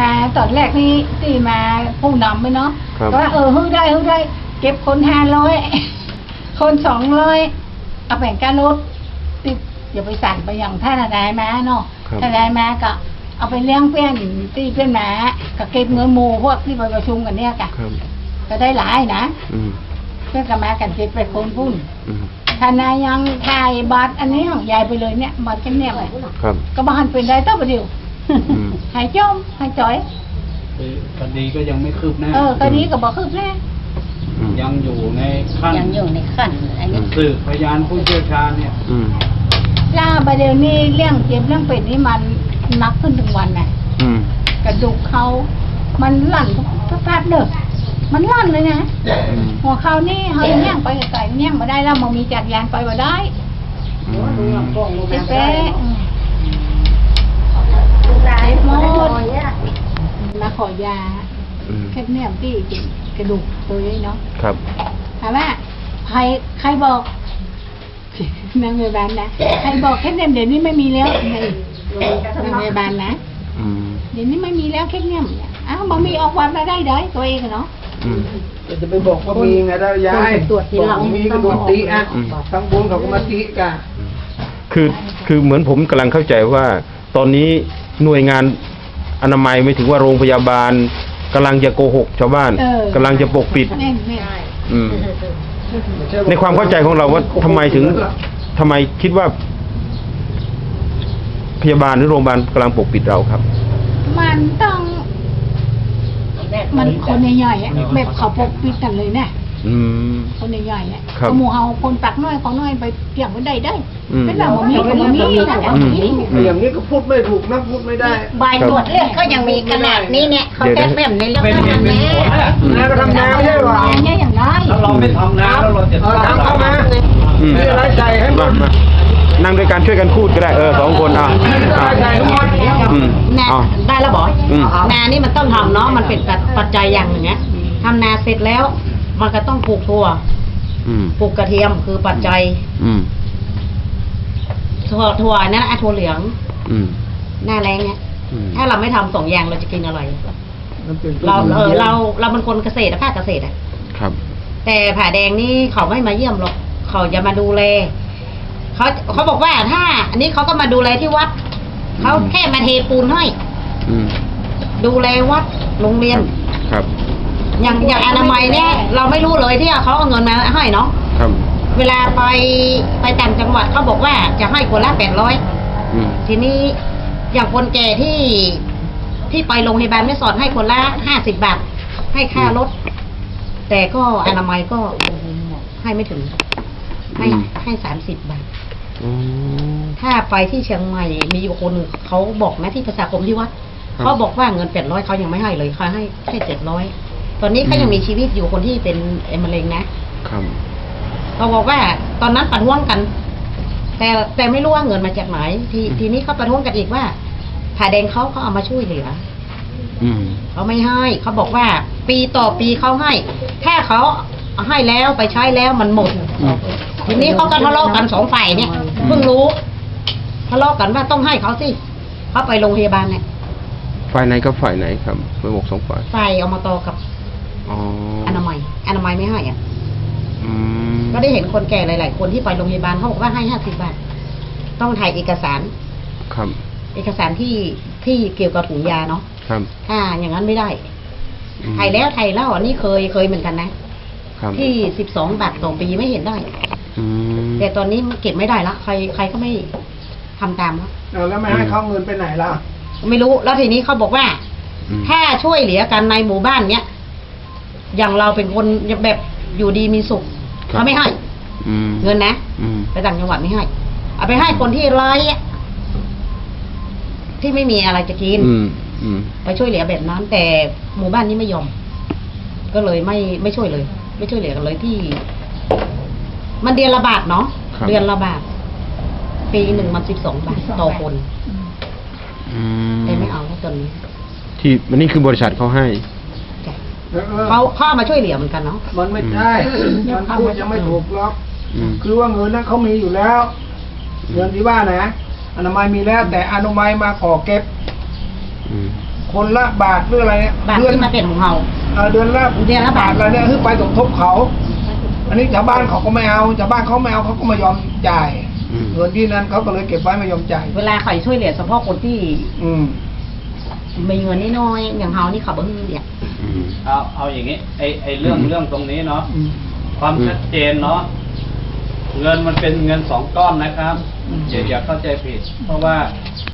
มาตอนแรกนี่ที่มาผู้นำไปเนาะครับก็ว่าเออฮึได้ฮึได้เก็บคนห้าร้อยคนสองร้อยเอาแบ่งการรถติดอย่าไปสั่นไปอย่างท่านอะไรมาเนาะครับท่านอะไรมาก็เอาไปเลี้ยงเพื่อนตีเพื่อนมาก็เก็บเงินหมูพวกที่ไปประชุมกันเนี่ยกะครับ ก็ได้หลายนะอืมเพื่อนก็มากันเจ็ดไปคนพุ่นอืมทนายยังถ่ายบัตรอันนี้ของยายไปเลยเนี่ยบัตรกันเนี่ยเลยครับ ก็บ้านเป็นได้ต้อประเดี๋ยวอืม หายจมหายจ่อยคือคดีก็ยังไม่คืบหน้า เออคดีก็บอกคืบแน่อืมยังอยู่ในขั้นยังอยู่ในขั้นอันนี้สืบพยานผู้เชี่ยวชาญเนี่ยอืมล่าประเดี๋ยวนี้เรื่องเจ็บเรื่องเป็ดนี่มันหนักขึ้นถึงวันน่ะอืมกระดูกเขามันลั่นทุกแป๊บเด้อมันลั่นเลยนะอืมหัวเขานี่เขาแย่งไปไกลๆแย่งมาได้แล้วมันมีจักรยานไปมาได้อืมเจ๊เป๊ะอืม หลายหมดมาขอยาอืมแค่เนี่ยที่กระดูกตัวนี้เนาะครับ ถามว่าใครใครบอกนางพยาบาลนะใครบอกแค่เนี่ยเดี๋ยวนี้ไม่มีแล้วในนางพยาบาลนะอืมเดี๋ยวนี้ไม่มีแล้วแค่เนี่ยอ้าวบอกมีออกวันมาได้เด้อตัวเองอะเนาะ อืม จะไปบอกว่ามีไงได้ยายตรวจทีหลัง บอกมีก็โดนตีอะอืม ทั้งบนเขาก็มาตีกัน คือคือเหมือนผมกำลังเข้าใจว่า ตอนนี้ หน่วยงานอนามัยไม่ถึงว่าโรงพยาบาลกำลังจะโกหกชาวบ้านเออ กำลังจะปกปิด แม่นแม่น อืม ในความเข้าใจของเราว่าทำไมถึงทำไมคิดว่า พยาบาลหรือโรงพยาบาลกำลังปกปิดเราครับ มันต้องมันคนใหญ่ๆอะแบบเขาปกปิดกันเลยเนี่ย อืม คนใหญ่ๆเนี่ยครับหมู่เฮาคนตักน้อยเขาน้อยไปเกี่ยงไม่ได้ได้อืม เป็นแบบบ่มีก็บ่มีนะอืม อย่างนี้ก็พูดไม่ถูกนะพูดไม่ได้ใบตรวจเลือดก็ยังมีขนาดนี้เนี่ยเขาแค่แบบในเรื่องเป็นนั้นเป็นแน่ผลอะนายก็ทำนาไม่ใช่หรออย่างเงี้ยอย่างไรถ้าเราไม่ทำนาแล้วเราจะเอาน้ำเข้ามาอืมมีอะไรใส่ให้หมมาดมานั่งด้วยกันช่วยกันพูดก็ได้เออสองคนอะมีอะไรอะใส่ให้หมดอืมนาเอาได้แล้วบอยอืม นานี่มันต้องทำเนาะมันเป็นปัจจัยอย่างหนึ่งเนี้ยทำนาเสร็จแล้ว มันก็ต้องปลูกถั่วอืมปลูกกระเทียมคือปัจจัยอืมถั่วถั่วนั่นอะถั่วเหลือง อืมหน้าแรงเนี่ยอืมถ้าเราไม่ทำสองอย่างเราจะกินอะไรมันเป็นเราเออเราเราเป็นคนเกษตรอะภาคเกษตรอะ ครับ แต่ผ่าแดงนี่เขาไม่มาเยี่ยมหรอก เขาจะมาดูแลเขาเขาบอกว่าถ้า อันนี้เขาก็มาดูแลที่วัด เขาแค่มาเทปูนให้ อืมดูแลวัดโรงเรียน ครับ อย่างอย่างอนามัยเนี่ยเราไม่รู้เลยที่เขาเอาเงินมาให้เนาะครับ เวลาไปไปต่างจังหวัดเขาบอกว่าจะให้คนละแปดร้อยอืมทีนี้อย่างคนแก่ที่ที่ไปโรงพยาบาลไม่สอนให้คนละห้าสิบบาทให้ค่ารถ แต่ก็อนามัยก็ให้ไม่ถึง ให้ให้สามสิบบาทอ๋อถ้าไปที่เชียงใหม่มีอยู่คนหนึ่งเขาบอกนะที่ประชาคมที่วัดครับ เขาบอกว่าเงินแปดร้อยเขายังไม่ให้เลยเขาให้แค่เจ็ดร้อย ตอนนี้เขายังมีชีวิตอยู่คนที่เป็นเอ็มะเร็งนะครับเขาบอกว่าตอนนั้นประท้วงกัน แต่แต่ไม่รู้ว่าเงินมาจากไหนทีทีนี้เขาประท้วงกันอีกว่าผ่าแดงเขาเขาเอามาช่วยเหลืออืมเขาไม่ให้เขาบอกว่า ปีต่อปีเขาให้ ถ้าเขาให้แล้วไปใช้แล้วมันหมดอืมทีนี้เขาก็ทะเลาะกันสองฝ่ายเนี่ยเพิ่งรู้ทะเลาะกันว่าต้องให้เขาสิเขาไปโรงพยาบาลเนี่ยฝ่ายไหนกับฝ่ายไหนครับไปบอกสองฝ่ายฝ่ายอมตกับ อ๋ออนามัยอนามัยไม่ให้อะอืมก็ได้เห็นคนแก่หลาย ๆ คนที่ไปโรงพยาบาลเขาบอกว่าให้ห้าสิบบาท ต้องถ่ายเอกสาร ครับ เอกสารที่ที่เกี่ยวกับถุงยาเนาะครับถ้าอย่างนั้นไม่ได้อืมถ่ายแล้วถ่ายเล่าอันนี้เคยเคยเหมือนกันนะครับที่สิบสองบาทต่อปีไม่เห็นได้อืมแต่ตอนนี้มันเก็บไม่ได้ละใครใครก็ไม่ทำตามแล้วเอาแล้วไม่ให้เขาเงินไปไหนล่ะ ไม่รู้แล้วทีนี้เขาบอกว่าอืมถ้าช่วยเหลือกันในหมู่บ้านเนี้ย อย่างเราเป็นคนแบบอยู่ดีมีสุขเขาไม่ให้ อืมเงินนะ อืม ไปต่างจังหวัดไม่ให้ เอาไปให้คนที่ไร้อะที่ไม่มีอะไรจะกิน อืมอืมไปช่วยเหลือแบบนั้น แต่หมู่บ้านนี้ไม่ยอม ก็เลยไม่ไม่ช่วยเลย ไม่ช่วยเหลือกันเลยที่ มันเดือนละบาทเนาะครับเดือนละบาทปีหนึ่งมันสิบสองบาทต่อคนอืมแต่ไม่เอาแล้วตอนนี้ที่มันนี่คือบริษัทเขาให้จ้ะ เออเขาเข้ามาช่วยเหลือเหมือนกันเนาะมันไม่ใช่ มันพูดยังไม่ถูกหรอก อืม คือว่าเงินนั้นเขามีอยู่แล้ว เงินที่ว่านะ อนามัยมีแล้ว แต่อนามัยมาขอเก็บ อืม คนละบาทหรืออะไรเนี่ยบาทเดือนที่มาเป็นของเรา เอ่อเดือนละเดือนละบาท อะไรเนี่ยคือไปสมทบเขา อันนี้ชาวบ้านเขาก็ไม่เอาชาวบ้านเขาไม่เอาเขาก็ไม่ยอมจ่ายอืม เงินที่นั้นเขาก็เลยเก็บไว้ไม่ยอมจ่ายเวลาข่อยช่วยเหลือเฉพาะคนที่อืม มีเงินน้อยๆอย่างเฮานี่เขาบ่มีเนี่ยอืม เอาเอาอย่างนี้ไอไอเรื่องอืมเรื่องตรงนี้เนาะอืมความอืมชัดเจนเนาะเงินมันเป็นเงินสองก้อนนะครับอย่าอย่าเข้าใจผิด เพราะว่า